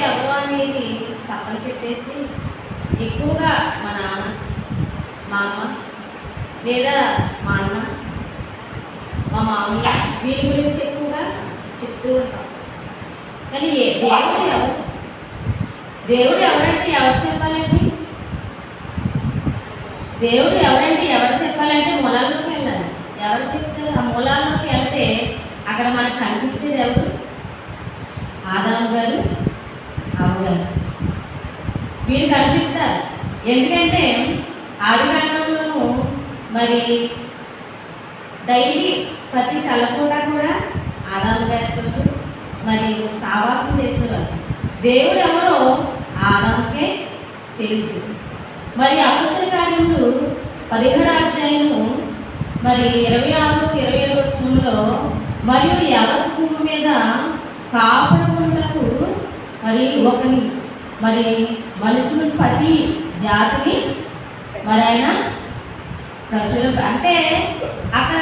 ఎవరు అనేది పక్కన పెట్టేసి ఎక్కువగా మా నాన్న మా అమ్మ లేదా మా అన్న మా మామయ్య వీరి గురించి ఎక్కువగా చెప్తూ ఉంటాం. కానీ ఏ- దేవుడు ఎవరు? దేవుడు ఎవరంటే ఎవరు చెప్పాలండి? దేవుడు ఎవరంటే ఎవరు చెప్పాలంటే మూలాల్లోకి వెళ్ళాలి. ఎవరు చెప్తారు? ఆ మూలాల్లోకి వెళ్తే అక్కడ మనకు కనిపించేది ఎవరు? ఆదాము గారు అవ్వగారు మీరు కనిపిస్తారు. ఎందుకంటే ఆదికాండంలోనూ మరి డైలీ ప్రతి చల్లకుండా కూడా ఆదాము గారితో మరి సావాసం చేసేవారు దేవుడు ఎవరో ఆదాముకే తెలుసు. మరి అపస్తుల కార్యములు పదిహేడు అధ్యాయము మరి ఇరవై ఆరు ఇరవై ఏడు వచనంలో మరియు యావత్ భూమి మీద కాపాడములకు మరి ఒకని మరి మనుషులు ప్రతి జాతిని మరి ఆయన ప్రజలు అంటే అక్కడ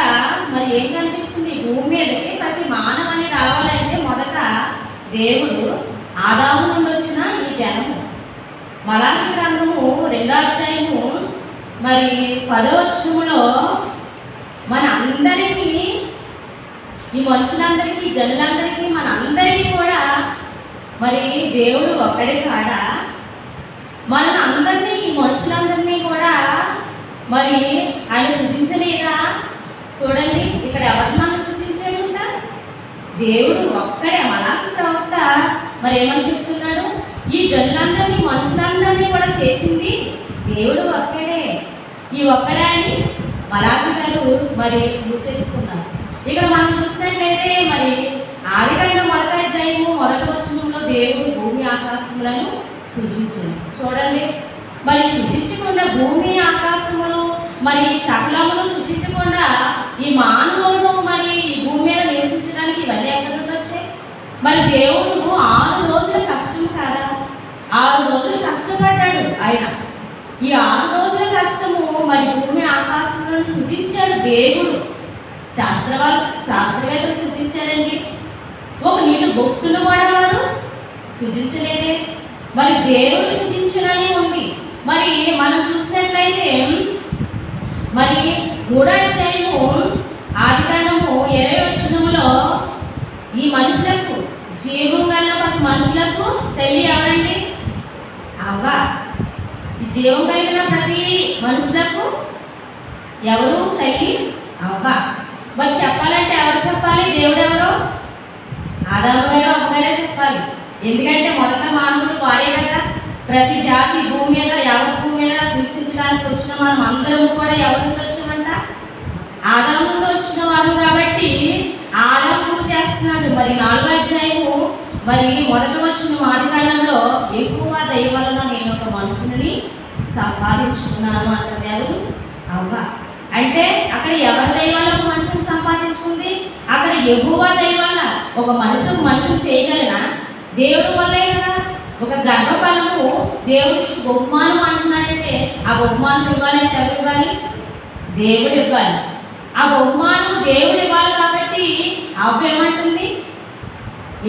మరి ఏం కనిపిస్తుంది? భూమి మీదకి ప్రతి మానవాన్ని రావాలంటే మొదట దేవుడు ఆదాము నుండి వచ్చిన ఈ జనము. మలాకి గ్రంథము రెండో అధ్యాయము మరి పదో వచనములో మన అందరికీ ఈ మనుషులందరికీ జనులందరికీ మన అందరికీ కూడా మరి దేవుడు ఒక్కడే కాడ? మన అందరినీ ఈ మనుషులందరినీ కూడా మరి ఆయన సృజించలేదా చూడండి ఇక్కడ ఎవరిని మనం సృజించాడు దేవుడు ఒక్కడే మలాకి ప్రవక్త. మరి ఏమని చెప్తున్నాడు? ఈ జనులందరినీ మనుషులందరినీ కూడా చేసింది దేవుడు ఒక్కడే. ఈ ఒక్కడే అని మలాకి గారు మరి చేసుకున్నారు. ఇక్కడ మనం చూసినట్లయితే మరి ఆదిపైన మొదటి అధ్యాయము మొదటి వచనంలో దేవుడు భూమి ఆకాశములను సృజించాడు. చూడండి. మరి సృజించకుండా భూమి ఆకాశములు మరి సకలములు సృజించకుండా ఈ మానవుడు మరి ఈ భూమి మీద నివసించడానికి ఇవన్నీ ఎక్కడ వచ్చాయి? మరి దేవుడు ఆరు రోజుల కష్టం కాదా? ఆరు రోజులు కష్టపడ్డాడు ఆయన. ఈ ఆరు రోజుల కష్టము మరి భూమి ఆకాశంలో సృజించాడు దేవుడు. శాస్త్రవా శాస్త్రవేత్తలు సృజించారండి. ఒక నీళ్ళు భక్తులు కూడా వారు సృజించలేదే. మరి దేవుడు సృజించడని ఉంది. మరి మనం చూసినట్లయితే మరి మూడో ఆది ఆదికాండము ఇరవై వచ్చినములో ఈ మనుషులకు జీవం గల ప్రతి మనుషులకు తల్లి ఎవరండి అవ్వ ఈ జీవం కలిగిన ప్రతి మనుషులకు ఎవరు తల్లి అవ్వ. మరి చెప్పాలంటే ఎవరు చెప్పాలి? దేవుడు ఎవరు ఆదాము గారు అమ్మగారే చెప్పాలి. ఎందుకంటే మొదట మానవుడు వారే కదా ప్రతి జాతి భూమి మీద ఎవరి భూమి మీద నివసించడానికి వచ్చిన మనం అందరం కూడా ఎవరి వచ్చామంట. ఆదాము వచ్చిన వారు కాబట్టి ఆదాము చేస్తున్నారు మరి నాలుగో అధ్యాయము మరి మొదట వచ్చిన ఆదికాలంలో ఎక్కువ దయ నేను ఒక మనుషుని సంపాదించుకున్నాను అంటది ఎవరు అవ్వ. అంటే అక్కడ ఎవరి దైవాలకు వల్ల మనిషిని సంపాదించుకుంది? అక్కడ ఎగువ దైవాల ఒక మనసు మనసు చేయగలనా? దేవుడు వల్లే కదా. ఒక గర్భఫలము దేవుడి నుంచి బహుమానం అంటున్నాడంటే ఆ బహుమానం ఇవ్వాలంటే ఎవరు ఇవ్వాలి? దేవుడు ఇవ్వాలి. ఆ బహుమానం దేవుడు ఇవ్వాలి కాబట్టి అవ్వ ఏమంటుంది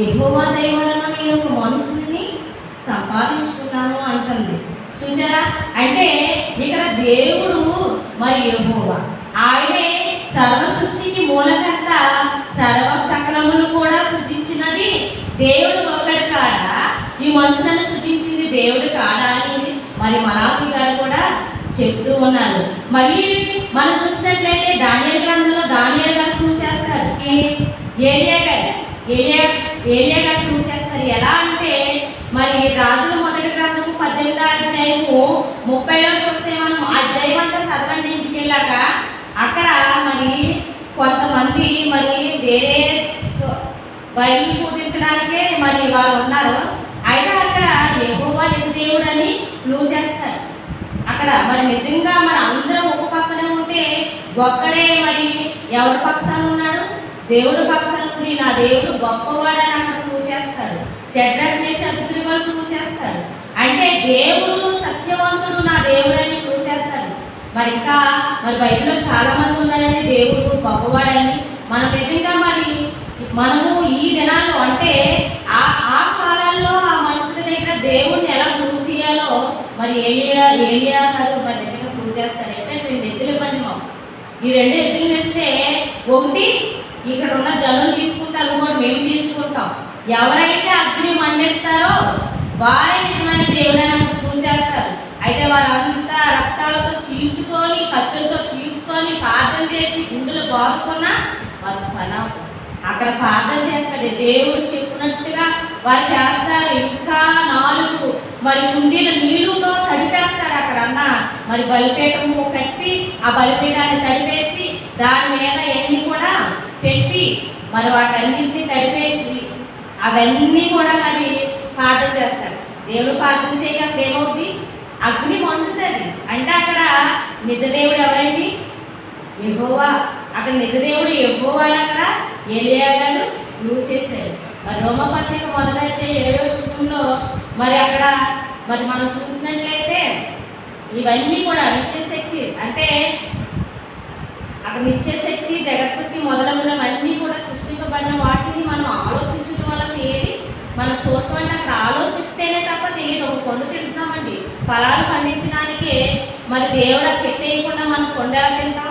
ఎగువ దయ నేను ఒక మనుషుల్ని సంపాదించుకున్నాను అంటుంది. చూసారా అంటే ఇక్కడ దేవుడు మరి ఎగువ ఆయన సర్వ సృష్టికి మూలకర్త సర్వ సకలములు కూడా సృజించినది దేవుడు ఒక్కడి కాడ ఈ మనుషులను సృజించింది దేవుడు కాడా అని మరి మలాకి గారు కూడా చెప్తూ ఉన్నారు. మళ్ళీ మనం చూసినట్లయితే దానియల్ గ్రంథంలో దానియల్ గారు పూజ చేస్తారు. ఏలియా గారు. ఏలియా ఏలియా గారు చేస్తారు. ఎలా అంటే మరి రాజుల మొదటి గ్రంథము పద్దెనిమిదో అధ్యాయము ముప్పైలో చూస్తే మనం ఆ అధ్యాయం అంతా చదవండి ఇంటికి వెళ్ళాక అక్కడ మరి కొంతమంది మరి వేరే సో- బైబిల్ పూజించడానికే మరి వారు ఉన్నారు. అయితే అక్కడ యెహోవా నిజ దేవుడు అని క్లూ చేస్తారు. అక్కడ మరి నిజంగా మన అందరం ఒక పక్కనే ఉంటే ఒక్కడే మరి ఎవరి పక్షాన ఉన్నాడు? దేవుడు పక్షాన ఉండి నా దేవుడు గొప్పవాడని అక్కడ ప్రూవ్ చేస్తారు. షడ్రక్ వేసి వాళ్ళు ప్రూవ్ చేస్తారు. అంటే దేవుడు సత్యవంతుడు నా దేవుడు అని ప్రూవ్ చేస్తారు. మరి ఇంకా మరి బయటలో చాలా మంది ఉన్నారని దేవుడు గొప్పవాడని. మనం నిజంగా మరి మనము ఈ జనాలు అంటే ఆ ఆ కాలాల్లో ఆ మనుషుల మరి ఏలియా ఏలియా గారు మరి నిజంగా పూజ చేస్తారు. అంటే రెండు ఎత్తులు ఇవ్వండి మాకు. ఈ రెండు ఎత్తులు వేస్తే ఒకటి ఇక్కడ ఉన్న జనం తీసుకుంటారు కూడా మేము తీసుకుంటాం. ఎవరైతే అగ్ని మండిస్తారో వారే నిజమైన దేవుడైన పూజ చేస్తారు. అయితే వారంతా రక్తాలతో చీల్చుకొని కత్తులతో చీల్చుకొని ప్రార్థన చేసి గుండెలు బాదుకున్నా వారు పని అక్కడ ప్రార్థన చేస్తాడు. దేవుడు చెప్పినట్టుగా వారు చేస్తారు. ఇంకా నాలుగు మరి కుండీల నీళ్ళుతో తడిపేస్తారు అక్కడ అన్న. మరి బలిపీఠము కట్టి ఆ బలిపీఠాన్ని తడిపేసి దాని మీద ఎన్ని కూడా పెట్టి మరి వాటన్నింటినీ తడిపేసి అవన్నీ కూడా మరి ప్రార్థన చేస్తాడు. దేవుడు ప్రార్థన చేయగా ఏమవుద్ది? అగ్ని మండుతుంది. అంటే అక్కడ నిజదేవుడు ఎవరండి? ఎగోవా అక్కడ నిజదేవుడు యెహోవా అక్కడ ఏలియా గారు ప్రూవ్ చేశారు మరి రోమపత్రిక మొదలచ్చే ఇరవై వచ్చినంలో మరి అక్కడ మరి మనం చూసినట్లయితే ఇవన్నీ కూడా నిత్యశక్తి అంటే అక్కడ నిత్యశక్తి జగత్తుకి మొదలగునవన్నీ కూడా సృష్టింపబడిన వాటిని మనం ఆలోచించడం వల్ల తేలి మనం చూస్తామంటే అక్కడ ఆలోచిస్తేనే తప్ప తెలియదు. ఒక పండు తింటున్నామండి. ఫలాలు పండించడానికి మరి దేవుడు ఆ చెట్టు వేయకుండా మనం కొండ తింటాం?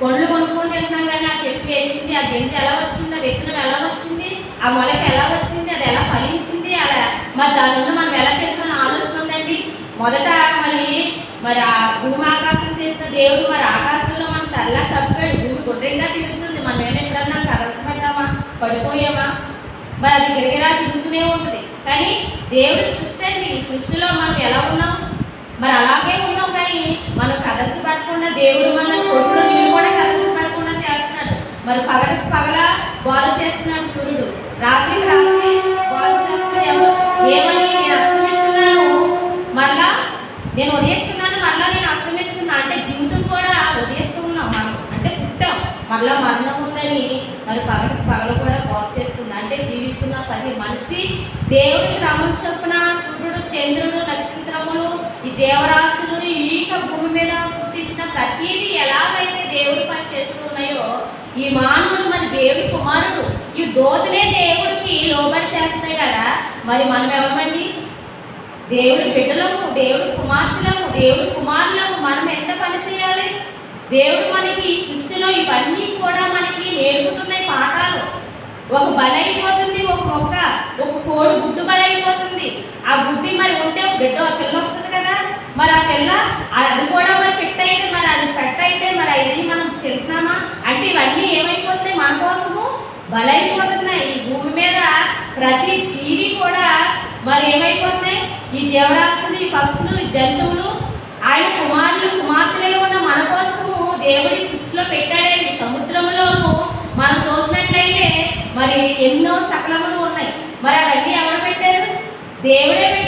కొండలు కొనుక్కొని తింటున్నాం కానీ ఆ చెట్టు వేసింది ఆ గింజ ఎలా వచ్చింది ఆ విత్తనం ఎలా వచ్చింది ఆ మొలక ఎలా వచ్చింది అది ఎలా ఫలించింది అలా మరి దాని నుండి మనం ఎలా తింటామని ఆలోచన ఉందండి. మొదట మరి మరి ఆ భూమి ఆకాశం చేసిన దేవుడు మరి ఆకాశంలో మనం తల్లా తప్పాడు. భూమి గుడ్రంగా తిరుగుతుంది. మనం ఏమైనా ఎప్పుడన్నా కదల్చబడ్డామా పడిపోయామా? మరి అది గిరగిరా తిరుగుతూనే ఉంటుంది. కానీ దేవుడి సృష్టి అండి. ఈ సృష్టిలో మనం ఎలా ఉన్నాం? మరి అలాగే ఉన్నాం కానీ మనం కదల్చబడకుండా దేవుడు మన కొడుకులో నీళ్ళు కూడా కదల్చబడకుండా చేస్తున్నాడు మరి పగల పగల గోల చేస్తున్నాడు సూర్యుడు. రాత్రి రాత్రి గోల చేస్తున్నాము ఏమని నేను అస్తమిస్తున్నాను? మళ్ళా నేను ఉదయిస్తున్నాను మరలా నేను అస్తమిస్తున్నా అంటే జీవితం కూడా ఉదయిస్తున్నాం మనం. అంటే పుట్టాం. మళ్ళా మరణం ఉందని మరి పగల పగలు కూడా గోల చేస్తుంది. అంటే జీవిస్తున్న ప్రతి మనిషి దేవుడి క్రమం చొప్పున సూర్యుడు చంద్రుడు నక్షత్రములు ఈ జీవరాశులు ఈ ఈక భూమి మీద సృష్టించిన ప్రతిదీ ఎలాగైతే దేవుడి పని చేస్తున్నాయో ఈ మానవుడు మన దేవుడి కుమారుడు. ఈ దోతులే దేవుడికి లోబడి చేస్తాయి కదా. మరి మనం ఎవరమండి? దేవుడి బిడ్డలము దేవుడి కుమార్తెలము దేవుడి కుమారులము మనం ఎంత పని చేయాలి? దేవుడు మనకి ఈ సృష్టిలో ఇవన్నీ కూడా మనకి నేర్పుతున్నాయి పాఠాలు. ఒక బలైపోతుంది ఒక మొక్క ఒక కోడి గుడ్డు బలైపోతుంది. ఆ గుడ్డి మరి ఉంటే ఒక బిడ్డ ఒక పిల్ల వస్తుంది కదా. మరి ఆ పిల్ల అది కూడా మరి పెట్టయితే మరి అది పెట్టయితే మరి అది మనం తింటున్నామా అంటే ఇవన్నీ ఏమైపోతున్నాయి మన కోసము బలైపోతున్నాయి ఈ భూమి మీద ప్రతి జీవి కూడా మరి ఏమైపోతున్నాయి? ఈ జీవరాశులు ఈ పక్షులు ఈ జంతువులు ఆయన కుమారులు కుమార్తెలే ఉన్న మన కోసము దేవుడి సృష్టిలో పెట్టాడండి. సముద్రంలోనూ మనం చూసినట్లయితే మరి ఎన్నో సకలములు ఉన్నాయి. మరి అవన్నీ ఎవరు పెట్టారు? దేవుడే పెట్టారు